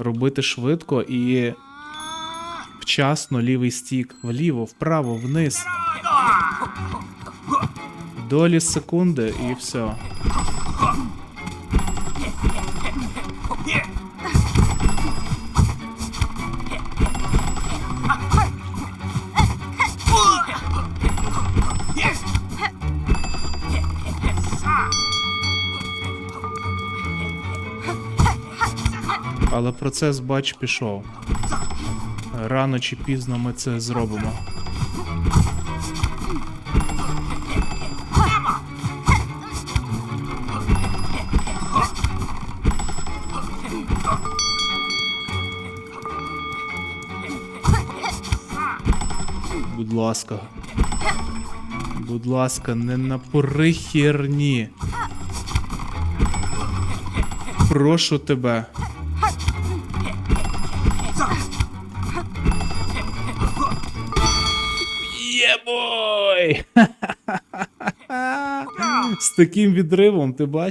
робити швидко і вчасно лівий стік. Вліво, вправо, вниз. Долі секунди і все. Але процес, бач, пішов. Рано чи пізно ми це зробимо. Будь ласка. Будь ласка, не напори херні. Прошу тебе. Єбой! З таким відривом, ти бачиш?